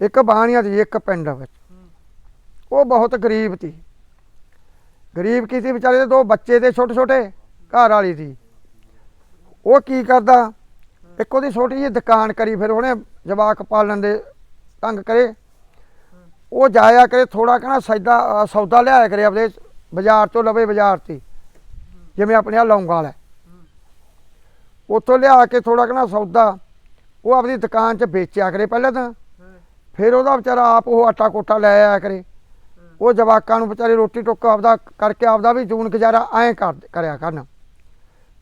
ਇੱਕ ਬਾਣੀਆਂ ਦੀ, ਇੱਕ ਪਿੰਡ ਵਿੱਚ। ਉਹ ਬਹੁਤ ਗਰੀਬ ਸੀ। ਗਰੀਬ ਕੀ ਸੀ ਵਿਚਾਰੇ ਦੇ? ਦੋ ਬੱਚੇ ਤੇ ਛੋਟੇ ਛੋਟੇ ਘਰ ਵਾਲੀ ਸੀ ਉਹ ਕੀ ਕਰਦਾ? ਇੱਕ ਉਹਦੀ ਛੋਟੀ ਜਿਹੀ ਦੁਕਾਨ ਕਰੀ, ਫਿਰ ਉਹਨੇ ਜਵਾਕ ਪਾਲਣ ਦੇ ਤੰਗ ਕਰੇ। ਉਹ ਜਾਇਆ ਕਰੇ ਥੋੜਾ ਕਹਣਾ ਸੌਦਾ ਸੌਦਾ ਲਿਆਇਆ ਕਰੇ ਆਪਦੇ ਬਾਜ਼ਾਰ ਤੋਂ ਲਵੇ ਬਾਜ਼ਾਰ ਤੇ। ਜਿਵੇਂ ਆਪਣੇ ਆ ਲੌਂਗਾ ਵਾਲਾ। ਉੱਥੋਂ ਲਿਆ ਕੇ ਥੋੜਾ ਕਹਣਾ ਸੌਦਾ, ਉਹ ਆਪਣੀ ਦੁਕਾਨ 'ਚ ਵੇਚਿਆ ਕਰੇ ਪਹਿਲਾਂ ਤਾਂ। ਫਿਰ ਉਹਦਾ ਵਿਚਾਰਾ ਆਪ ਉਹ ਆਟਾ ਕੋਟਾ ਲੈ ਆਇਆ ਕਰੇ। ਉਹ ਜਵਾਕਾਂ ਨੂੰ ਵਿਚਾਰੇ ਰੋਟੀ ਟੁੱਕ ਆਪਦਾ ਕਰਕੇ ਆਪਦਾ ਵੀ ਜੂਨ ਗੁਜ਼ਾਰਾ ਐਂ ਕਰ, ਕਰਿਆ ਕਰਨ।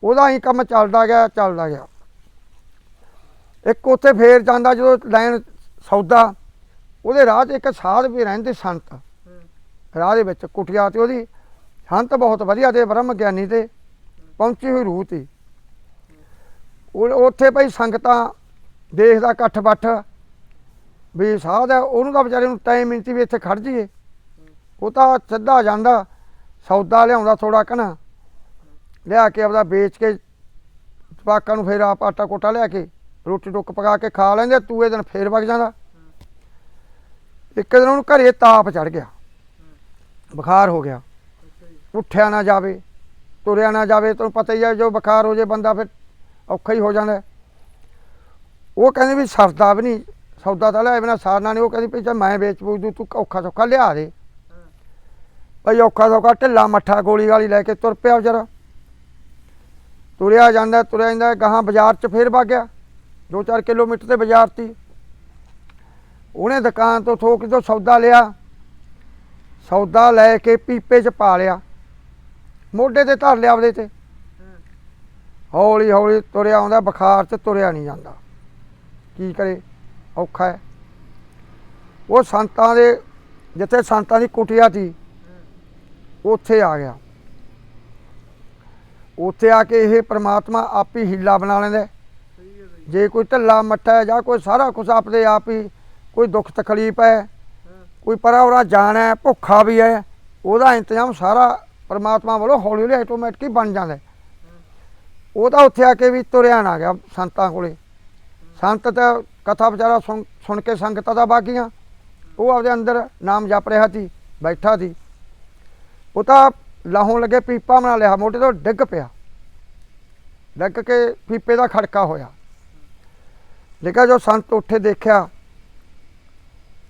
ਉਹਦਾ ਹੀ ਕੰਮ ਚੱਲਦਾ ਗਿਆ ਚੱਲਦਾ ਗਿਆ। ਇੱਕ ਉੱਥੇ ਫੇਰ ਜਾਂਦਾ ਜਦੋਂ ਲੈਣ ਸੌਦਾ, ਉਹਦੇ ਰਾਹ 'ਚ ਇੱਕ ਸਾਧ ਵੀ ਰਹਿੰਦੇ ਸੰਤ। ਰਾਹ ਦੇ ਵਿੱਚ ਕੁਟਿਆ ਤੇ ਉਹਦੀ ਸੰਤ ਬਹੁਤ ਵਧੀਆ ਤੇ ਬ੍ਰਹਮ ਗਿਆਨੀ ਤੇ ਪਹੁੰਚੀ ਹੋਈ ਰੂਹ ਤੇ। ਉਹ, ਉੱਥੇ ਭਾਈ ਸੰਗਤਾਂ ਦੇਖਦਾ ਇਕੱਠ ਬੱਠ ਵੀ ਸਾਧ ਹੈ ਉਹਨੂੰ ਤਾਂ ਵਿਚਾਰੇ ਨੂੰ ਟਾਈਮ ਮਿੰਟੀ ਵੀ ਇੱਥੇ ਖੜ ਜੀਏ ਉਹ ਤਾਂ ਸਿੱਧਾ ਜਾਂਦਾ, ਸੌਦਾ ਲਿਆਉਂਦਾ ਥੋੜਾ ਕਨਾ ਲਿਆ ਕੇ ਆਪਦਾ ਵੇਚ ਕੇ ਜਵਾਕਾਂ ਨੂੰ ਫੇਰ ਆਪ ਆਟਾ ਕੋਟਾ ਲਿਆ ਕੇ ਰੋਟੀ ਟੁੱਕ ਪਕਾ ਕੇ ਖਾ ਲੈਂਦੇ ਤੂਏ ਦਿਨ ਫੇਰ ਵਗ ਜਾਂਦਾ। ਇੱਕ ਦਿਨ ਉਹਨੂੰ ਘਰੇ ਤਾਪ ਚੜ ਗਿਆ। ਬੁਖਾਰ ਹੋ ਗਿਆ। ਉੱਠਿਆ ਨਾ ਜਾਵੇ, ਤੁਰਿਆ ਨਾ ਜਾਵੇ ਤੁਹਾਨੂੰ ਪਤਾ ਹੀ ਹੈ ਜੋ ਬੁਖਾਰ ਹੋ ਜੇ, ਬੰਦਾ ਫਿਰ ਔਖਾ ਹੀ ਹੋ ਜਾਂਦਾ। ਉਹ ਕਹਿੰਦੇ ਵੀ ਸਰਦਾ ਵੀ ਨਹੀਂ। ਸੌਦਾ ਤਾਂ ਲਿਆ ਬਿਨਾ ਸਾਰਨਾ ਨੇ, ਉਹ ਕਹਿੰਦੀ ਵੀ ਚੱਲ ਮੈਂ ਵੇਚ ਬੂਝ ਦੂੰ ਤੂੰ ਔਖਾ ਸੌਖਾ ਲਿਆ ਦੇ। ਭਾਈ ਔਖਾ ਸੌਖਾ ਢਿੱਲਾ ਮੱਠਾ ਗੋਲੀ ਗਾਲੀ ਲੈ ਕੇ ਤੁਰ ਪਿਆ ਵਿਚਾਰਾ। ਤੁਰਿਆ ਜਾਂਦਾ ਤੁਰਿਆ ਜਾਂਦਾ, ਗਾਹਾਂ ਬਾਜ਼ਾਰ 'ਚ ਫੇਰ ਵਗ ਗਿਆ। 2-4 ਕਿਲੋਮੀਟਰ ਤੇ ਬਾਜ਼ਾਰ ਤੀ। ਉਹਨੇ ਦੁਕਾਨ ਤੋਂ ਥੋਕ ਤੋਂ ਸੌਦਾ ਲਿਆ। ਸੌਦਾ ਲੈ ਕੇ ਪੀਪੇ 'ਚ ਪਾ ਲਿਆ। ਮੋਢੇ ਤੇ ਧਰ ਲਿਆ ਉਹਦੇ ਤੇ। ਹੌਲੀ ਹੌਲੀ ਤੁਰਿਆ ਆਉਂਦਾ, ਬੁਖਾਰ 'ਚ ਤੁਰਿਆ ਨਹੀਂ ਜਾਂਦਾ। ਕੀ ਕਰੇ? ਔਖਾ ਹੈ। ਉਹ ਸੰਤਾਂ ਦੇ, ਜਿੱਥੇ ਸੰਤਾਂ ਦੀ ਕੁਟਿਆ ਸੀ, ਉੱਥੇ ਆ ਗਿਆ। ਉੱਥੇ ਆ ਕੇ ਇਹ ਪ੍ਰਮਾਤਮਾ ਆਪ ਹੀ ਹੀਲਾ ਬਣਾ ਲੈਂਦਾ ਜੇ ਕੋਈ ਢੱਲਾ ਮੱਠਾ ਜਾਂ ਕੋਈ ਸਾਰਾ ਕੁਝ ਆਪਦੇ ਆਪ ਹੀ, ਕੋਈ ਦੁੱਖ ਤਕਲੀਫ ਹੈ, ਕੋਈ ਪਰਾ ਉਰਾ ਜਾਣਾ ਭੁੱਖਾ ਵੀ ਹੈ, ਉਹਦਾ ਇੰਤਜ਼ਾਮ ਸਾਰਾ ਪਰਮਾਤਮਾ ਵੱਲੋਂ ਹੌਲੀ ਹੌਲੀ ਆਟੋਮੈਟਿਕ ਹੀ ਬਣ ਜਾਂਦਾ ਉਹ ਤਾਂ ਉੱਥੇ ਆ ਕੇ ਵੀ ਤੁਰਿਆ ਨਾ ਗਿਆ ਸੰਤਾਂ ਕੋਲੇ। ਸੰਤ ਤਾਂ ਕਥਾ ਵਿਚਾਰਾ ਸੁਣ ਸੁਣ ਕੇ ਸੰਗਤਾਂ ਦਾ ਬਾਗੀਆਂ। ਉਹ ਆਪਦੇ ਅੰਦਰ ਨਾਮ ਜਪ ਰਿਹਾ ਸੀ, ਬੈਠਾ ਸੀ। ਉਹ ਤਾਂ ਲਾਹੋਂ ਲੱਗੇ ਪੀਪਾ ਬਣਾ ਲਿਆ, ਮੋਢੇ ਤੋਂ ਡਿੱਗ ਪਿਆ। ਡਿੱਗ ਕੇ ਪੀਪੇ ਦਾ ਖੜਕਾ ਹੋਇਆ। ਲੇਕਿਨ ਜੋ ਸੰਤ ਉੱਠੇ ਦੇਖਿਆ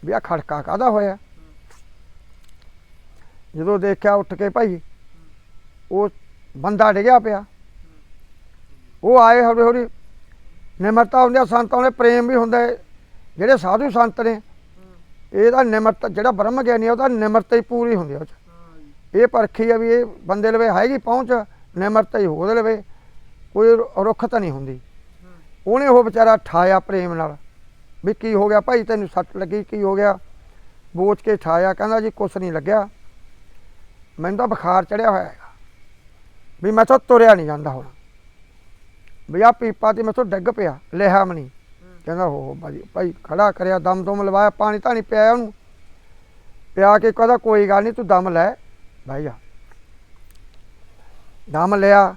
ਵੀ ਆ ਖੜਕਾ ਕਾਦਾ ਹੋਇਆ? ਜਦੋਂ ਦੇਖਿਆ ਉੱਠ ਕੇ ਭਾਈ, ਉਹ ਬੰਦਾ ਡਿੱਗਿਆ ਪਿਆ। ਉਹ ਆਏ ਹੌਲੀ ਹੌਲੀ ਨਿਮਰਤਾ ਹੁੰਦੀ ਆ ਸੰਤਾਂ ਦੇ ਪ੍ਰੇਮ ਵੀ ਹੁੰਦਾ ਹੈ ਜਿਹੜੇ ਸਾਧੂ ਸੰਤ ਨੇ ਇਹਦਾ ਨਿਮਰਤਾ ਜਿਹੜਾ ਬ੍ਰਹਮ ਗਿਆਨੀ ਆ ਉਹਦਾ ਨਿਮਰਤਾ ਹੀ ਪੂਰੀ ਹੁੰਦੀ ਆ ਉਹ 'ਚ। ਇਹ ਪਰਖੀ ਆ ਵੀ ਇਹ ਬੰਦੇ ਲਵੇ ਹੈਗੀ ਪਹੁੰਚ ਨਿਮਰਤਾ ਹੀ ਉਹਦੇ ਲਵੇ ਕੋਈ ਰੁੱਖ ਤਾਂ ਨਹੀਂ ਹੁੰਦੀ। ਉਹਨੇ ਉਹ ਵਿਚਾਰਾ ਠਾਇਆ ਪ੍ਰੇਮ ਨਾਲ ਵੀ ਕੀ ਹੋ ਗਿਆ ਭਾਈ ਤੈਨੂੰ ਸੱਟ ਲੱਗੀ ਕੀ ਹੋ ਗਿਆ? ਬੋਚ ਕੇ ਠਾਇਆ ਕਹਿੰਦਾ ਜੀ ਕੁਛ ਨਹੀਂ ਲੱਗਿਆ। ਮੈਨੂੰ ਤਾਂ ਬੁਖਾਰ ਚੜਿਆ ਹੋਇਆ ਹੈਗਾ। ਵੀ ਮੈਂ ਤਾਂ ਤੁਰਿਆ ਨਹੀਂ ਜਾਂਦਾ ਹੁਣ। ਵੀ ਆ ਪੀਪਾ ਤੇ ਮੈਥੋਂ ਡਿੱਗ ਪਿਆ ਲਿਆ ਮਣੀ ਕਹਿੰਦਾ ਹੋ ਹੋ ਭਾਈ ਭਾਈ ਖੜਾ ਕਰਿਆ ਦਮ ਦਮ ਲਵਾਇਆ ਪਾਣੀ ਧਾਣੀ ਪਿਆ ਉਹਨੂੰ। ਪਿਆ ਕੇ ਕਹਿੰਦਾ ਕੋਈ ਗੱਲ ਨਹੀਂ ਤੂੰ ਦਮ ਲੈ। ਭਾਈ ਜਾ ਦਮ ਲਿਆ।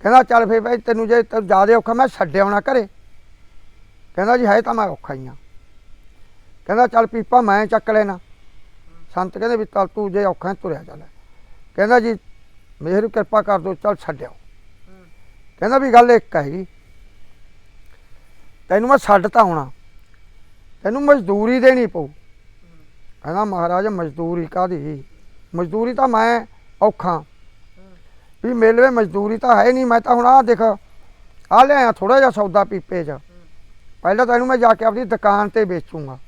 ਕਹਿੰਦਾ ਚੱਲ ਫੇ ਭਾਈ ਤੈਨੂੰ ਜੇ ਤੈਨੂੰ ਜ਼ਿਆਦਾ ਔਖਾ ਮੈਂ ਛੱਡਿਆ ਆਉਣਾ ਘਰੇ। ਕਹਿੰਦਾ ਜੀ ਹੈ ਤਾਂ ਮੈਂ ਔਖਾ ਹੀ ਆ। ਕਹਿੰਦਾ ਚੱਲ ਪੀਪਾ ਮੈਂ ਚੱਕ ਲੈਣਾ। ਸੰਤ ਕਹਿੰਦੇ ਵੀ ਚੱਲ ਤੂੰ ਜੇ ਔਖਾ ਤੁਰਿਆ ਚੱਲ। ਕਹਿੰਦਾ ਜੀ ਮੇਰੀ ਕਿਰਪਾ ਕਰ ਦੋ ਚੱਲ ਛੱਡਿਓ ਕਹਿੰਦਾ ਵੀ ਗੱਲ ਇੱਕ ਹੈਗੀ ਤੈਨੂੰ ਮੈਂ ਛੱਡ ਤਾਂ ਆਉਣਾ। ਤੈਨੂੰ ਮਜ਼ਦੂਰੀ ਦੇਣੀ ਪਊ। ਕਹਿੰਦਾ ਮਹਾਰਾਜ, ਮਜ਼ਦੂਰੀ ਕਾਦੀ ਮਜ਼ਦੂਰੀ ਤਾਂ ਮੈਂ ਔਖਾ। ਵੀ ਮੇਲਵੇ ਮਜ਼ਦੂਰੀ ਤਾਂ ਹੈ ਨਹੀਂ। ਮੈਂ ਤਾਂ ਹੁਣ ਆਹ ਦੇਖ ਆ ਲਿਆ ਥੋੜਾ ਜਿਹਾ ਸੌਦਾ ਪੀਪੇ 'ਚ। ਪਹਿਲਾਂ ਤਾਂ ਇਹਨੂੰ ਮੈਂ ਜਾ ਕੇ ਆਪਣੀ ਦੁਕਾਨ ਤੇ ਵੇਚੂੰਗਾ।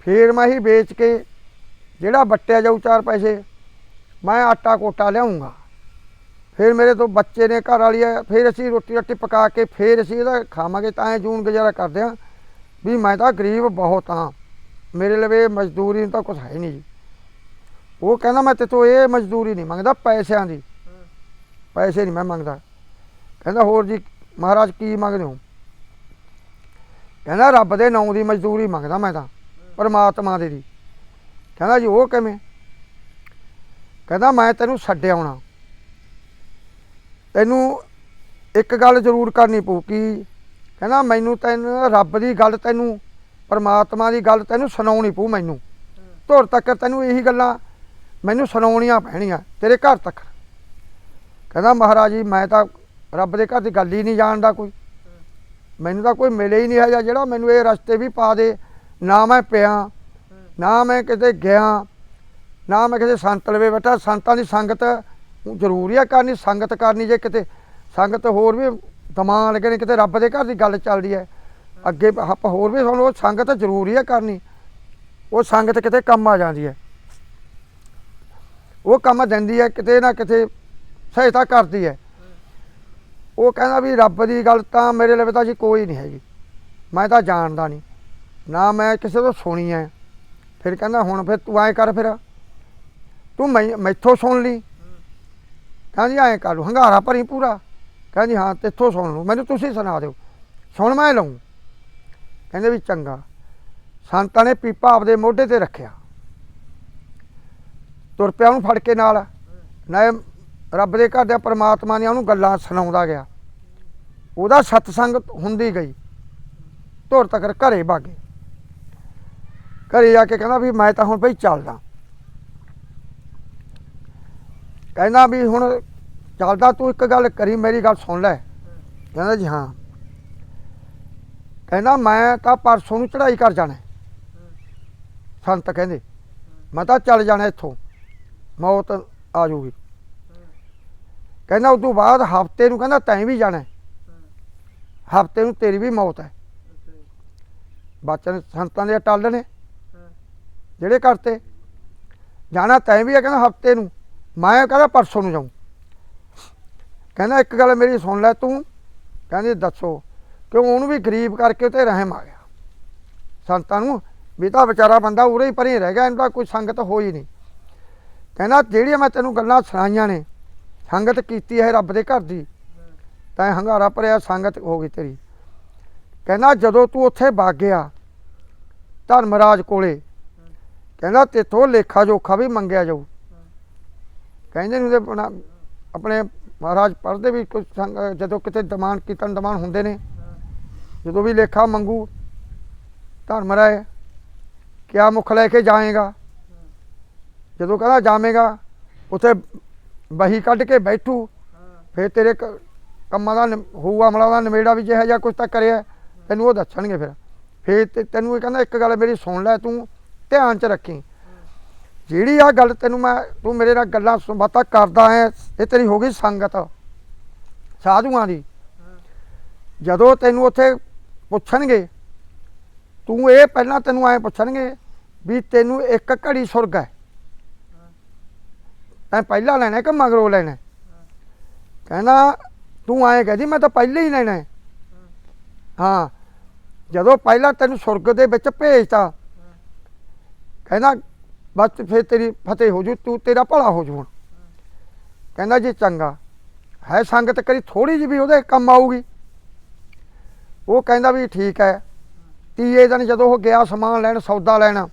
ਫੇਰ ਮੈਂ ਹੀ ਵੇਚ ਕੇ ਜਿਹੜਾ ਵੱਟਿਆ ਜਾਊ ਚਾਰ ਪੈਸੇ, ਮੈਂ ਆਟਾ ਕੋਟਾ ਲਿਆਉਂਗਾ ਫਿਰ ਮੇਰੇ ਤੋਂ ਬੱਚੇ ਨੇ ਘਰ ਵਾਲੀ ਹੈ ਫਿਰ ਅਸੀਂ ਰੋਟੀ ਰੱਟੀ ਪਕਾ ਕੇ ਫਿਰ ਅਸੀਂ ਇਹਦਾ ਖਾਵਾਂਗੇ, ਤਾਂ ਇਹ ਜੂਨ ਗੁਜ਼ਾਰਾ ਕਰਦੇ ਹਾਂ ਵੀ ਮੈਂ ਤਾਂ ਗਰੀਬ ਬਹੁਤ ਹਾਂ। ਮੇਰੇ ਲਵੇ ਮਜ਼ਦੂਰੀ ਨੂੰ ਤਾਂ ਕੁਝ ਹੈ ਨਹੀਂ ਜੀ। ਉਹ ਕਹਿੰਦਾ ਮੈਂ ਤੇਤੋਂ ਇਹ ਮਜ਼ਦੂਰੀ ਨਹੀਂ ਮੰਗਦਾ, ਪੈਸਿਆਂ ਦੀ। ਪੈਸੇ ਨਹੀਂ ਮੈਂ ਮੰਗਦਾ। ਕਹਿੰਦਾ ਹੋਰ ਜੀ, ਮਹਾਰਾਜ ਕੀ ਮੰਗਦੇ ਹੋ? ਕਹਿੰਦਾ ਰੱਬ ਦੇ ਨਾਂ ਦੀ ਮਜ਼ਦੂਰੀ ਮੰਗਦਾ ਮੈਂ ਤਾਂ, ਪਰਮਾਤਮਾ ਦੇ ਦੀ। ਕਹਿੰਦਾ ਜੀ ਉਹ ਕਿਵੇਂ? ਕਹਿੰਦਾ ਮੈਂ ਤੈਨੂੰ ਛੱਡ ਆਉਣਾ। ਤੈਨੂੰ ਇੱਕ ਗੱਲ ਜ਼ਰੂਰ ਕਰਨੀ ਪਊ ਕਿ ਕਹਿੰਦਾ ਮੈਨੂੰ ਤੈਨੂੰ ਰੱਬ ਦੀ ਗੱਲ ਤੈਨੂੰ, ਪਰਮਾਤਮਾ ਦੀ ਗੱਲ ਤੈਨੂੰ ਸੁਣਾਉਣੀ ਪਊ ਮੈਨੂੰ। ਧੁਰ ਤੱਕ ਤੈਨੂੰ ਇਹੀ ਗੱਲਾਂ ਮੈਨੂੰ ਸੁਣਾਉਣੀਆਂ ਪੈਣੀਆਂ ਤੇਰੇ ਘਰ ਤੱਕ। ਕਹਿੰਦਾ ਮਹਾਰਾਜ ਜੀ, ਮੈਂ ਤਾਂ ਰੱਬ ਦੇ ਘਰ ਦੀ ਗੱਲ ਹੀ ਨਹੀਂ ਜਾਣਦਾ ਕੋਈ। ਮੈਨੂੰ ਤਾਂ ਕੋਈ ਮਿਲੇ ਹੀ ਨਹੀਂ ਹੈ ਜਿਹੜਾ ਮੈਨੂੰ ਇਹ ਰਸਤੇ ਵੀ ਪਾ ਦੇ। ਨਾ ਮੈਂ ਪਿਆ, ਨਾ ਮੈਂ ਕਿਤੇ ਗਿਆ, ਨਾ ਮੈਂ ਕਿਸੇ ਸੰਤ ਲਵੇ ਬੈਠਾ। ਸੰਤਾਂ ਦੀ ਸੰਗਤ ਊਂ ਜ਼ਰੂਰੀ ਆ ਕਰਨੀ, ਸੰਗਤ ਕਰਨੀ ਜੇ ਕਿਤੇ। ਸੰਗਤ ਹੋਰ ਵੀ ਦਿਮਾਗ ਲਗੇ ਨੇ, ਕਿਤੇ ਰੱਬ ਦੇ ਘਰ ਦੀ ਗੱਲ ਚੱਲਦੀ ਹੈ ਅੱਗੇ ਆਪਾਂ ਹੋਰ ਵੀ ਸੁਣ ਲਓ, ਸੰਗਤ ਜ਼ਰੂਰੀ ਆ ਕਰਨੀ। ਉਹ ਸੰਗਤ ਕਿਤੇ ਕੰਮ ਆ ਜਾਂਦੀ ਹੈ ਉਹ ਕੰਮ ਦਿੰਦੀ ਹੈ ਕਿਤੇ ਨਾ ਕਿਤੇ ਸਹਾਇਤਾ ਕਰਦੀ ਹੈ ਉਹ ਕਹਿੰਦਾ ਵੀ ਰੱਬ ਦੀ ਗੱਲ ਤਾਂ ਮੇਰੇ ਲਈ ਤਾਂ ਜੀ ਕੋਈ ਨਹੀਂ ਹੈਗੀ। ਮੈਂ ਤਾਂ ਜਾਣਦਾ ਨਹੀਂ। ਨਾ ਮੈਂ ਕਿਸੇ ਤੋਂ ਸੁਣੀ ਹੈ ਫਿਰ ਕਹਿੰਦਾ ਹੁਣ ਫਿਰ ਤੂੰ ਐਂ ਕਰ ਫਿਰ। ਤੂੰ ਮੈਂ, ਮੈਥੋਂ ਸੁਣ ਲਈ। ਕਹਿੰਦੀ ਐਂ ਕਰ ਲਓ, ਹੰਗਾਰਾ ਭਰੀ ਪੂਰਾ। ਕਹਿੰਦੀ ਹਾਂ, ਤੇਥੋਂ ਸੁਣ ਲੂ ਮੈਨੂੰ ਤੁਸੀਂ ਸੁਣਾ ਦਿਓ। ਸੁਣ ਮੈਂ ਲਊਂ। ਕਹਿੰਦੇ ਵੀ ਚੰਗਾ। ਸੰਤਾਂ ਨੇ ਪੀਪਾ ਆਪਦੇ ਮੋਢੇ ਤੇ ਰੱਖਿਆ। ਤੁਰ ਪਿਆ ਉਹਨੂੰ ਫੜ ਕੇ ਨਾਲ। ਨਾ ਰੱਬ ਦੇ ਘਰ ਦੇ ਪਰਮਾਤਮਾ ਨੇ ਉਹਨੂੰ ਗੱਲਾਂ ਸੁਣਾਉਂਦਾ ਗਿਆ। ਉਹਦਾ ਸਤਸੰਗ ਹੁੰਦੀ ਗਈ। ਧੁਰ ਤੱਕ ਘਰੇ ਬਾਗੇ ਘਰੇ ਜਾ ਕੇ ਕਹਿੰਦਾ ਵੀ ਮੈਂ ਤਾਂ ਹੁਣ ਭਈ ਚੱਲਦਾ। ਕਹਿੰਦਾ ਵੀ ਹੁਣ ਚੱਲਦਾ ਤੂੰ ਇੱਕ ਗੱਲ ਕਰੀ ਮੇਰੀ ਗੱਲ ਸੁਣ ਲੈ। ਕਹਿੰਦਾ ਜੀ ਹਾਂ। ਕਹਿੰਦਾ ਮੈਂ ਤਾਂ ਪਰਸੋਂ ਨੂੰ ਚੜਾਈ ਕਰ ਜਾਣਾ। ਸੰਤ ਕਹਿੰਦੇ ਮੈਂ ਤਾਂ ਚੱਲ ਜਾਣਾ ਇੱਥੋਂ ਮੌਤ ਆ ਜਾਊਗੀ। ਕਹਿੰਦਾ ਉਸ ਤੋਂ ਬਾਅਦ ਹਫ਼ਤੇ ਨੂੰ ਕਹਿੰਦਾ ਤੈਂ ਵੀ ਜਾਣਾ। ਹਫ਼ਤੇ ਨੂੰ ਤੇਰੀ ਵੀ ਮੌਤ ਹੈ। ਬਚਨ ਸੰਤਾਂ ਦੇ ਟੱਲ ਨੇ। ਜਿਹੜੇ ਕਰਤੇ। ਜਾਣਾ ਤੈਂ ਵੀ ਹੈ ਕਹਿੰਦਾ ਹਫ਼ਤੇ ਨੂੰ। ਮੈਂ ਕਹਿੰਦਾ ਪਰਸੋਂ ਨੂੰ ਜਾਊਂ। ਕਹਿੰਦਾ ਇੱਕ ਗੱਲ ਮੇਰੀ ਸੁਣ ਲੈ ਤੂੰ। ਕਹਿੰਦੀ ਦੱਸੋ ਕਿਉਂ ਉਹਨੂੰ ਵੀ ਗਰੀਬ ਕਰਕੇ ਤੇ ਰਹਿਮ ਆ ਗਿਆ। ਸੰਤਾਂ ਨੂੰ ਵੀ ਤਾਂ ਵਿਚਾਰਾ ਬੰਦਾ ਉਰੇ ਹੀ ਪਰੇ ਰਹਿ ਗਿਆ ਇਹਦਾ ਕੋਈ ਸੰਗਤ ਹੋਈ ਨਹੀਂ। ਕਹਿੰਦਾ ਜਿਹੜੀਆਂ ਮੈਂ ਤੈਨੂੰ ਗੱਲਾਂ ਸੁਣਾਈਆਂ ਨੇ, ਸੰਗਤ ਕੀਤੀ ਹੈ ਰੱਬ ਦੇ ਘਰ ਦੀ, ਤਾਂ ਹੰਗਾਰਾ ਭਰਿਆ ਸੰਗਤ ਹੋ ਗਈ ਤੇਰੀ। ਕਹਿੰਦਾ ਜਦੋਂ ਤੂੰ ਉੱਥੇ ਵਗ ਗਿਆ ਧਰਮਰਾਜ ਕੋਲੇ, ਕਹਿੰਦਾ ਤੇਥੋਂ ਲੇਖਾ ਜੋਖਾ ਵੀ ਮੰਗਿਆ ਜਾਊ। ਕਹਿੰਦੇ ਨੇ ਉਹਦੇ ਆਪਣਾ- ਆਪਣੇ ਮਹਾਰਾਜ ਪੜ੍ਹਦੇ ਵੀ ਕੁਝ ਜਦੋਂ ਕਿਤੇ ਦਮਾਨ ਕੀਰਤਨ ਦਮਾਨ ਹੁੰਦੇ ਨੇ। ਜਦੋਂ ਵੀ ਲੇਖਾ ਮੰਗੂ ਧਰਮ ਰਾਏ ਕਿਆ ਮੁਖ ਲੈ ਕੇ ਜਾਏਗਾ? ਜਦੋਂ ਕਹਿੰਦਾ ਜਾਵੇਗਾ, ਉੱਥੇ ਬਹੀ ਕੱਢ ਕੇ ਬੈਠੂ। ਫਿਰ ਤੇਰੇ ਕ- ਕੰਮਾਂ ਦਾ ਨਿ- ਹੋਊ, ਅਮਲਾ ਦਾ ਨਿਬੇੜਾ ਵੀ ਜਿਹੋ ਜਿਹਾ ਕੁਝ ਤਾਂ ਕਰਿਆ, ਤੈਨੂੰ ਉਹ ਦੱਸਣਗੇ ਫਿਰ। ਫਿਰ ਤੈਨੂੰ ਇਹ ਕਹਿੰਦਾ, ਇੱਕ ਗੱਲ ਮੇਰੀ ਸੁਣ ਲੈ ਤੂੰ, ਧਿਆਨ ਚ ਰੱਖੀ। ਜਿਹੜੀ ਆ ਗੱਲ ਤੈਨੂੰ ਮੈਂ, ਤੂੰ ਮੇਰੇ ਨਾਲ ਗੱਲਾਂ ਸੁ- ਕਰਦਾ ਹੈ, ਇਹ ਤੇਰੀ ਹੋ ਗਈ ਸੰਗਤ, ਸਾਧੂਆਂ ਦੀ। ਜਦੋਂ ਤੈਨੂੰ ਉੱਥੇ ਪੁੱਛਣਗੇ, ਤੂੰ ਇਹ ਪਹਿਲਾਂ ਤੈਨੂੰ ਐ ਪੁੱਛਣਗੇ ਵੀ ਤੈਨੂੰ ਇੱਕ ਘੜੀ ਸੁਰਗ ਹੈ। ਤੈਂ ਪਹਿਲਾਂ ਲੈਣਾ ਕਿ ਮਗਰੋਂ ਲੈਣਾ? ਕਹਿੰਦਾ, ਤੂੰ ਆਏ ਕਹਦੀ ਮੈਂ ਤਾਂ ਪਹਿਲਾਂ ਹੀ ਲੈਣਾ ਹੈ। ਹਾਂ, ਜਦੋਂ ਪਹਿਲਾਂ ਤੈਨੂੰ ਸੁਰਗ ਦੇ ਵਿੱਚ ਭੇਜਤਾ, ਕਹਿੰਦਾ ਬਸ ਫਿਰ ਤੇਰੀ ਫਤਿਹ ਹੋ ਜੂ, ਤੂੰ ਤੇਰਾ ਭਲਾ ਹੋ ਜੂ ਹੁਣ। ਕਹਿੰਦਾ ਜੀ ਚੰਗਾ, ਹੈ ਸੰਗਤ ਕਰੀ ਥੋੜੀ ਜਿਹੀ ਵੀ ਉਹਦੇ ਕੰਮ ਆਊਗੀ। ਉਹ ਕਹਿੰਦਾ ਵੀ ਠੀਕ ਹੈ, ਤੀਏ ਦਿਨ ਜਦੋਂ ਉਹ ਗਿਆ ਸਮਾਨ ਲੈਣ, ਸੌਦਾ ਲੈਣ,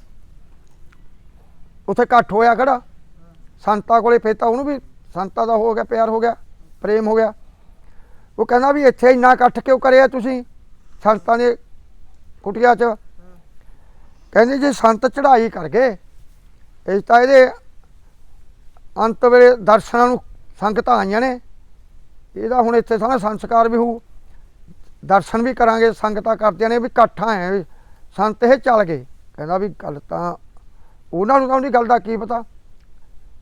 ਉੱਥੇ ਇਕੱਠ ਹੋਇਆ ਖੜਾ। ਸੰਤਾਂ ਕੋਲੇ ਫੇਰ ਤਾਂ ਉਹਨੂੰ ਵੀ ਸੰਤਾਂ ਦਾ ਹੋ ਗਿਆ, ਪਿਆਰ ਹੋ ਗਿਆ, ਪ੍ਰੇਮ ਹੋ ਗਿਆ। ਉਹ ਕਹਿੰਦਾ ਵੀ ਇੱਥੇ ਇੰਨਾ ਇਕੱਠ ਕਿਉਂ ਕਰਿਆ ਤੁਸੀਂ? ਸੰਤਾਂ ਦੇ ਕੁਟੀਆਂ 'ਚ। ਕਹਿੰਦੇ ਜੀ ਸੰਤ ਚੜ੍ਹਾਈ ਕਰ ਗਏ ਇਸ ਤਾਂ ਇਹਦੇ ਅੰਤ ਵੇਲੇ ਦਰਸ਼ਨਾਂ ਨੂੰ ਸੰਗਤਾਂ ਆਈਆਂ ਨੇ। ਇਹਦਾ ਹੁਣ ਇੱਥੇ ਸਾਰਾ ਸੰਸਕਾਰ ਵੀ ਹੋਊ। ਦਰਸ਼ਨ ਵੀ ਕਰਾਂਗੇ, ਸੰਗਤਾਂ ਕਰਦੀਆਂ ਨੇ ਵੀ ਇਕੱਠਾਂ ਹੈ ਵੀ ਸੰਤ ਇਹ ਚੱਲ ਗਏ। ਕਹਿੰਦਾ ਵੀ ਗੱਲ ਤਾਂ ਉਹਨਾਂ ਨੂੰ ਤਾਂ ਉਹਦੀ ਗੱਲ ਦਾ ਕੀ ਪਤਾ।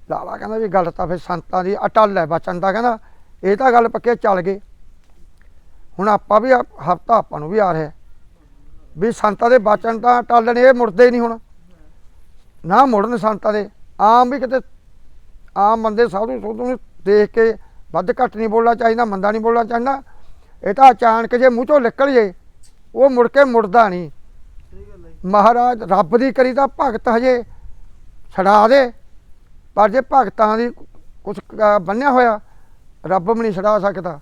ਲਾਲਾ ਕਹਿੰਦਾ ਵੀ ਗੱਲ ਤਾਂ ਫਿਰ ਸੰਤਾਂ ਦੀ ਅਟਲ ਹੈ ਬਚਨ ਦਾ ਕਹਿੰਦਾ। ਇਹ ਤਾਂ ਗੱਲ ਪੱਕੇ ਚੱਲ ਗਏ। ਹੁਣ ਆਪਾਂ ਵੀ ਹਫਤਾ ਆਪਾਂ ਨੂੰ ਵੀ ਆ ਰਿਹਾ। ਵੀ ਸੰਤਾਂ ਦੇ ਬਚਨ ਤਾਂ ਟਲ ਨੇ, ਇਹ ਮੁੜਦੇ ਨਹੀਂ ਹੁਣ। ਨਾ ਮੁੜਨ ਸੰਤਾਂ ਦੇ। ਆਮ ਵੀ ਕਿਤੇ ਆਮ ਬੰਦੇ ਸਾਧੂ ਸੁਧੂ ਨੂੰ ਦੇਖ ਕੇ ਵੱਧ ਘੱਟ ਨਹੀਂ ਬੋਲਣਾ ਚਾਹੀਦਾ, ਮੰਦਾ ਨਹੀਂ ਬੋਲਣਾ ਚਾਹੀਦਾ। ਇਹ ਤਾਂ ਅਚਾਨਕ ਜੇ ਮੂੰਹ ਚੋਂ ਨਿਕਲ ਜੇ, ਉਹ ਮੁੜ ਕੇ ਮੁੜਦਾ ਨਹੀਂ। ਮਹਾਰਾਜ ਰੱਬ ਦੀ ਕਰੀ ਤਾਂ ਭਗਤ ਹਜੇ ਛਡਾ ਦੇ, ਪਰ ਜੇ ਭਗਤਾਂ ਦੀ ਕੁਝ ਬੰਨਿਆ ਹੋਇਆ, ਰੱਬ ਵੀ ਨਹੀਂ ਛਡਾ ਸਕਦਾ।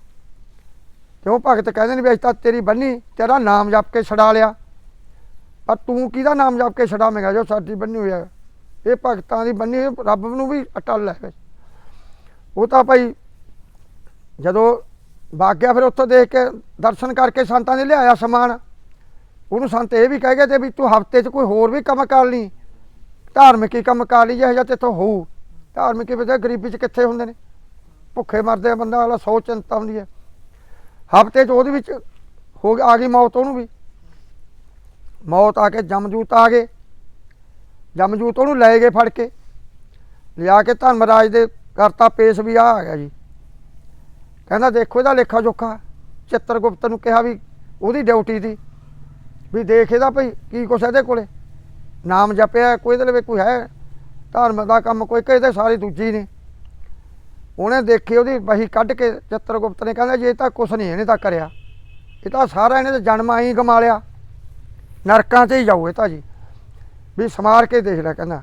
ਕਿਉਂ ਭਗਤ ਕਹਿੰਦੇ ਨੇ ਵੀ ਅਸੀਂ ਤਾਂ ਤੇਰੀ ਬੰਨੀ, ਤੇਰਾ ਨਾਮ ਜਪ ਕੇ ਛਡਾ ਲਿਆ। ਪਰ ਤੂੰ ਕਿਹਦਾ ਨਾਮ ਜਪ ਕੇ ਛਡਾਵੇਂਗਾ ਜੋ ਸਾਡੀ ਬੰਨੀ ਹੋਈ ਹੈ ਇਹ ਭਗਤਾਂ ਦੀ ਬੰਨੀ ਹੋਈ, ਰੱਬ ਨੂੰ ਵੀ ਅਟਲ ਹੈ ਉਹ ਤਾਂ ਭਾਈ ਜਦੋਂ ਵਗ ਗਿਆ ਫਿਰ ਉੱਥੋਂ ਦੇਖ ਕੇ ਦਰਸ਼ਨ ਕਰਕੇ ਸੰਤਾਂ ਨੇ ਲਿਆਇਆ ਸਮਾਨ। ਉਹਨੂੰ ਸੰਤ ਇਹ ਵੀ ਕਹਿ ਗਏ ਤੇ ਵੀ ਤੂੰ ਹਫ਼ਤੇ 'ਚ ਕੋਈ ਹੋਰ ਵੀ ਕੰਮ ਕਰ ਲਈ। ਧਾਰਮਿਕ ਹੀ ਕੰਮ ਕਰ ਲਈ, ਜਿਹੋ ਜਿਹਾ ਤੇਥੋਂ ਹੋਊ। ਧਾਰਮਿਕ ਹੀ ਬਤਾ ਗਰੀਬੀ 'ਚ ਕਿੱਥੇ ਹੁੰਦੇ ਨੇ? ਭੁੱਖੇ ਮਰਦੇ ਆ, ਬੰਦਾ ਵਾਲਾ ਸੌ ਚਿੰਤਾ ਹੁੰਦੀ ਹੈ। ਹਫ਼ਤੇ 'ਚ ਉਹਦੇ ਵਿੱਚ ਹੋ ਆ ਗਈ ਮੌਤ ਉਹਨੂੰ ਵੀ। ਮੌਤ ਆ ਕੇ ਜਮਜੂਤ ਆ ਗਏ। ਜਮਜੂਤ ਉਹਨੂੰ ਲੈ ਗਏ ਫੜ ਕੇ। ਲਿਆ ਕੇ ਧਰਮਰਾਜ ਦੇ ਕਰਤਾ ਪੇਸ਼ ਵੀ ਆ ਆ ਗਿਆ ਜੀ। ਕਹਿੰਦਾ ਦੇਖੋ ਇਹਦਾ ਲੇਖਾ ਜੋਖਾ। ਚਿੱਤਰਗੁਪਤ ਨੂੰ ਕਿਹਾ ਵੀ ਉਹਦੀ ਡਿਊਟੀ ਦੀ। ਵੀ ਦੇਖ ਇਹਦਾ ਭਈ ਕੀ ਕੁਛ ਇਹਦੇ ਕੋਲੇ। ਨਾਮ ਜਪਿਆ ਕੋਈ ਇਹਦੇ ਲਈ ਕੋਈ ਹੈ। ਧਰਮ ਦਾ ਕੰਮ ਕੋਈ ਕਹਿੰਦੇ ਸਾਰੇ ਦੂਜੀ ਨੇ। ਉਹਨੇ ਦੇਖੀ ਉਹਦੀ ਬਹੀ ਕੱਢ ਕੇ ਚਿੱਤਰਗੁਪਤ ਨੇ। ਕਹਿੰਦਾ ਜੇ ਇਹ ਤਾਂ ਕੁਛ ਨਹੀਂ ਇਹਨੇ ਤਾਂ ਕਰਿਆ। ਇਹ ਤਾਂ ਸਾਰਾ ਇਹਨੇ ਤਾਂ ਜਨਮ ਆਈ ਗਮਾ ਲਿਆ। ਨਰਕਾਂ 'ਚ ਹੀ ਜਾਊ ਇਹ ਤਾਂ ਜੀ। ਵੀ ਸਮਾਰ ਕੇ ਦੇਖ ਲੈ ਕਹਿੰਦਾ।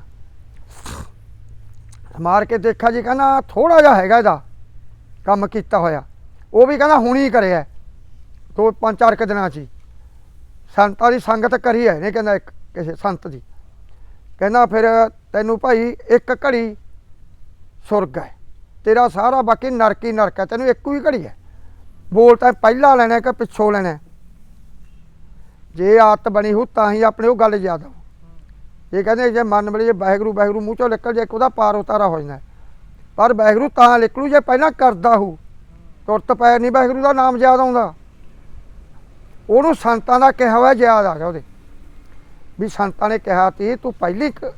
ਸਮਾਰ ਕੇ ਦੇਖਾ ਜੀ ਕਹਿੰਦਾ ਥੋੜਾ ਜਿਹਾ ਹੈਗਾ ਇਹਦਾ ਕੰਮ ਕੀਤਾ ਹੋਇਆ। ਉਹ ਵੀ ਕਹਿੰਦਾ ਹੁਣੀ ਕਰਿਆ। ਦੋ ਪੰਜ ਚਾਰ ਕੁ ਦਿਨਾਂ 'ਚ ਹੀ। ਸੰਤਾਂ ਦੀ ਸੰਗਤ ਕਰੀ ਹੈ ਨੇ ਕਹਿੰਦਾ ਇੱਕ ਕਿਸੇ ਸੰਤ ਦੀ। ਕਹਿੰਦਾ ਫਿਰ ਤੈਨੂੰ ਭਾਈ ਇੱਕ ਘੜੀ ਸੁਰਗ ਹੈ। ਤੇਰਾ ਸਾਰਾ ਬਾਕੀ ਨਰਕ ਹੀ ਨਰਕ ਹੈ। ਤੈਨੂੰ ਇੱਕੋ ਹੀ ਘੜੀ ਹੈ। ਬੋਲ ਤਾਂ ਪਹਿਲਾ ਲੈਣਾ ਕਿ ਪਿੱਛੋਂ ਲੈਣਾ ਜੇ ਆਦਤ ਬਣੀ ਹੋ ਤਾਂ ਹੀ ਆਪਣੇ ਉਹ ਗੱਲ ਯਾਦ ਆਉ ਇਹ ਕਹਿੰਦੇ ਜੇ ਮਨ ਬਲੇ ਜੇ ਵਾਹਿਗੁਰੂ ਵਾਹਿਗੁਰੂ ਮੂੰਹ ਚੋਂ ਨਿਕਲ ਜੇ, ਇੱਕ ਉਹਦਾ ਪਾਰ ਉਤਾਰਾ ਹੋ ਜਾਂਦਾ। ਪਰ ਵਾਹਿਗੁਰੂ ਤਾਂ ਨਿਕਲੂ ਜੇ ਪਹਿਲਾਂ ਕਰਦਾ ਹੋ ਤੁਰਤ ਪੈ ਨਹੀਂ ਵਾਹਿਗੁਰੂ ਦਾ ਨਾਮ ਯਾਦ ਆਉਂਦਾ। ਉਹਨੂੰ ਸੰਤਾਂ ਦਾ ਕਿਹਾ ਹੋਇਆ ਯਾਦ ਆ ਗਿਆ ਉਹਦੇ। ਵੀ ਸੰਤਾਂ ਨੇ ਕਿਹਾ ਤੀ, ਤੂੰ ਪਹਿਲੀ ਕ-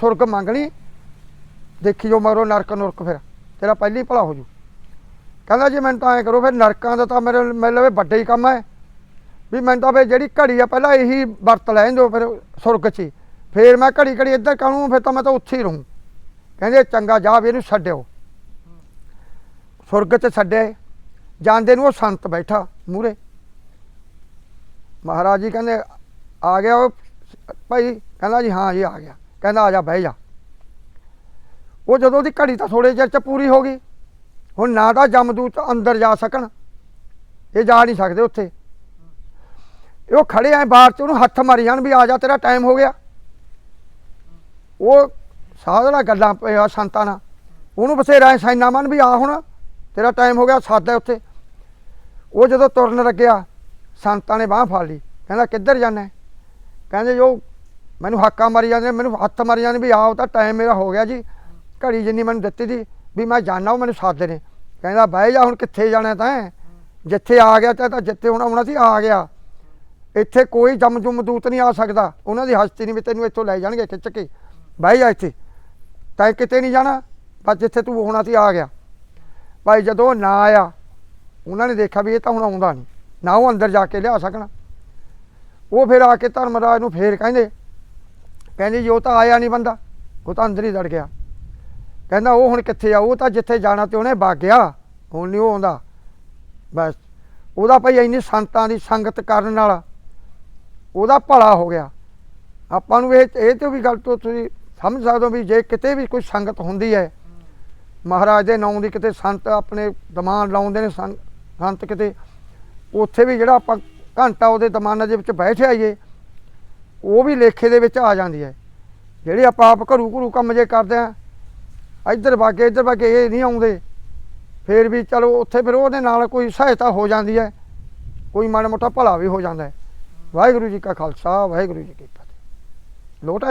ਸੁਰਗ ਮੰਗਣੀ, ਦੇਖੀ ਜੋ ਮਰੋ ਨਰਕ ਨੁਰਕ ਫਿਰ, ਤੇਰਾ ਪਹਿਲੀ ਭਲਾ ਹੋ ਜੂ। ਕਹਿੰਦਾ ਜੀ ਮੈਨੂੰ ਤਾਂ ਐ ਕਰੋ, ਫਿਰ ਨਰਕਾਂ ਦਾ ਤਾਂ ਮੇਰੇ ਮੇਰੇ ਲਵੇ ਵੱਡਾ ਹੀ ਕੰਮ ਹੈ। ਵੀ ਮੈਨੂੰ ਤਾਂ ਫਿਰ ਜਿਹੜੀ ਘੜੀ ਆ, ਪਹਿਲਾਂ ਇਹੀ ਵਰਤ ਲੈਣ ਦਿਓ ਫਿਰ ਸੁਰਗ 'ਚ ਹੀ। ਫਿਰ ਮੈਂ ਘੜੀ ਘੜੀ ਇੱਧਰ ਕਾਹਨੂੰ, ਫਿਰ ਤਾਂ ਮੈਂ ਤਾਂ ਉੱਥੇ ਹੀ ਰਹੂੰ। ਕਹਿੰਦੇ ਚੰਗਾ ਜਾ ਵੀ ਇਹਨੂੰ ਛੱਡਿਓ। ਸੁਰਗ 'ਚ ਛੱਡੇ ਜਾਂਦੇ ਨੂੰ ਉਹ ਸੰਤ ਬੈਠਾ ਮੂਰੇ ਮਹਾਰਾਜ ਜੀ ਕਹਿੰਦੇ, ਆ ਗਿਆ ਉਹ ਭਾਈ? ਕਹਿੰਦਾ ਜੀ, ਹਾਂ ਜੀ, ਆ ਗਿਆ। ਕਹਿੰਦਾ, ਆ ਜਾ, ਬਹਿ ਜਾ। ਉਹ ਜਦੋਂ ਉਹਦੀ ਘੜੀ ਤਾਂ ਥੋੜੇ ਚਿਰ ਚ ਪੂਰੀ ਹੋ ਗਈ। ਹੁਣ ਨਾ ਤਾਂ ਜਮਦੂਤ ਅੰਦਰ ਜਾ ਸਕਣ। ਇਹ ਜਾ ਨਹੀਂ ਸਕਦੇ ਉੱਥੇ। ਉਹ ਖੜੇ ਐ ਬਾਹਰ ਚ, ਉਹਨੂੰ ਹੱਥ ਮਾਰੀ ਜਾਣ ਵੀ ਆ ਜਾ, ਤੇਰਾ ਟਾਈਮ ਹੋ ਗਿਆ। ਉਹ ਸਾਧਨਾ ਗੱਲਾਂ ਪਿਆ ਸੰਤਾਂ ਨਾਲ। ਉਹਨੂੰ ਬਸੇਰਾ ਸਾਈਨਾ ਮਨ ਵੀ ਆ ਹੁਣ, ਤੇਰਾ ਟਾਈਮ ਹੋ ਗਿਆ, ਸਾਦਾ ਉੱਥੇ। ਉਹ ਜਦੋਂ ਤੁਰਨ ਲੱਗਿਆ, ਸੰਤਾਂ ਨੇ ਬਾਹ ਫੜ ਲਈ। ਕਹਿੰਦਾ, ਕਿੱਧਰ ਜਾਣਾ ਕਹਿੰਦੇ, ਜੋ ਮੈਨੂੰ ਹਾਕਾਂ ਮਾਰੀ ਜਾਂਦੇ, ਮੈਨੂੰ ਹੱਥ ਮਾਰੀ ਜਾਂਦੇ ਵੀ ਆਓ ਤਾਂ ਟਾਈਮ ਮੇਰਾ ਹੋ ਗਿਆ ਜੀ। ਘੜੀ ਜਿੰਨੀ ਮੈਨੂੰ ਦਿੱਤੀ ਦੀ ਵੀ ਮੈਂ ਜਾਣਾ ਉਹ ਮੈਨੂੰ ਸਾਦੇ ਨੇ ਕਹਿੰਦਾ, ਬਹਿ ਜਾ ਹੁਣ, ਕਿੱਥੇ ਜਾਣਾ ਤੈਂ? ਜਿੱਥੇ ਆ ਗਿਆ ਤਾਂ ਤਾਂ ਜਿੱਥੇ ਹੁਣ ਆਉਣਾ ਸੀ, ਆ ਗਿਆ। ਇੱਥੇ ਕੋਈ ਜਮ ਜੁਮ ਦੂਤ ਨਹੀਂ ਆ ਸਕਦਾ। ਉਹਨਾਂ ਦੀ ਹਸਤੀ ਨਹੀਂ ਵੀ ਤੈਨੂੰ ਇੱਥੋਂ ਲੈ ਜਾਣਗੇ ਖਿੱਚ ਕੇ। ਬਹਿ ਜਾ ਇੱਥੇ। ਤੈਂ ਕਿਤੇ ਨਹੀਂ ਜਾਣਾ, ਬਸ ਜਿੱਥੇ ਤੂੰ ਹੋਣਾ ਸੀ ਆ ਗਿਆ। ਭਾਈ ਜਦੋਂ ਉਹ ਨਾ ਆਇਆ, ਉਹਨਾਂ ਨੇ ਦੇਖਿਆ ਵੀ ਇਹ ਤਾਂ ਹੁਣ ਆਉਂਦਾ ਨਹੀਂ। ਨਾ ਉਹ ਅੰਦਰ ਜਾ ਕੇ ਲਿਆ ਸਕਣਾ। ਉਹ ਫਿਰ ਆ ਕੇ ਧਰਮਰਾਜ ਨੂੰ ਫੇਰ ਕਹਿੰਦੇ ਕਹਿੰਦੇ ਜੀ ਉਹ ਤਾਂ ਆਇਆ ਨਹੀਂ ਬੰਦਾ, ਉਹ ਤਾਂ ਅੰਦਰ ਹੀ ਦੜ ਗਿਆ। ਕਹਿੰਦਾ ਉਹ ਹੁਣ ਕਿੱਥੇ ਆ? ਉਹ ਤਾਂ ਜਿੱਥੇ ਜਾਣਾ ਤੇ ਉਹਨੇ ਵਗ ਗਿਆ ਹੁਣ ਨਹੀਂ ਉਹ ਆਉਂਦਾ। ਬਸ। ਉਹਦਾ ਭਾਈ ਇੰਨੀ ਸੰਤਾਂ ਦੀ ਸੰਗਤ ਕਰਨ ਨਾਲ ਉਹਦਾ ਭਲਾ ਹੋ ਗਿਆ। ਆਪਾਂ ਨੂੰ ਇਹ ਇਹ ਤੋਂ ਵੀ ਗੱਲ ਤੋਂ ਤੁਸੀਂ ਸਮਝ ਸਕਦੇ ਹੋ ਵੀ ਜੇ ਕਿਤੇ ਵੀ ਕੋਈ ਸੰਗਤ ਹੁੰਦੀ ਹੈ, ਮਹਾਰਾਜ ਦੇ ਨਾਂ ਦੀ ਕਿਤੇ ਸੰਤ ਆਪਣੇ ਦਮਾਨ ਲਾਉਂਦੇ ਨੇ ਸੰਗ- ਸੰਤ ਕਿਤੇ, ਉੱਥੇ ਵੀ ਜਿਹੜਾ ਆਪਾਂ ਘੰਟਾ ਉਹਦੇ ਦਮਾਨਾਂ ਦੇ ਵਿੱਚ ਬੈਠਿਆ ਆਈਏ, ਉਹ ਵੀ ਲੇਖੇ ਦੇ ਵਿੱਚ ਆ ਜਾਂਦੀ ਹੈ। ਜਿਹੜੇ ਆਪਾਂ ਆਪ ਘਰੂ ਘਰੂ ਕੰਮ ਜੇ ਕਰਦੇ ਆ ਇੱਧਰ ਵਾਗੇ ਇੱਧਰ ਵਾਗੇ ਇਹ ਨਹੀਂ ਆਉਂਦੇ। ਫੇਰ ਵੀ ਚਲੋ ਉੱਥੇ ਫਿਰ ਉਹਦੇ ਨਾਲ ਕੋਈ ਸਹਾਇਤਾ ਹੋ ਜਾਂਦੀ ਹੈ, ਕੋਈ ਮਾੜਾ ਮੋਟਾ ਭਲਾ ਵੀ ਹੋ ਜਾਂਦਾ ਹੈ। ਵਾਹਿਗੁਰੂ ਜੀ ਕਾ ਖਾਲਸਾ ਵਾਹਿਗੁਰੂ ਜੀ ਕੀ ਫਤਿਹ। ਲੋਟਾ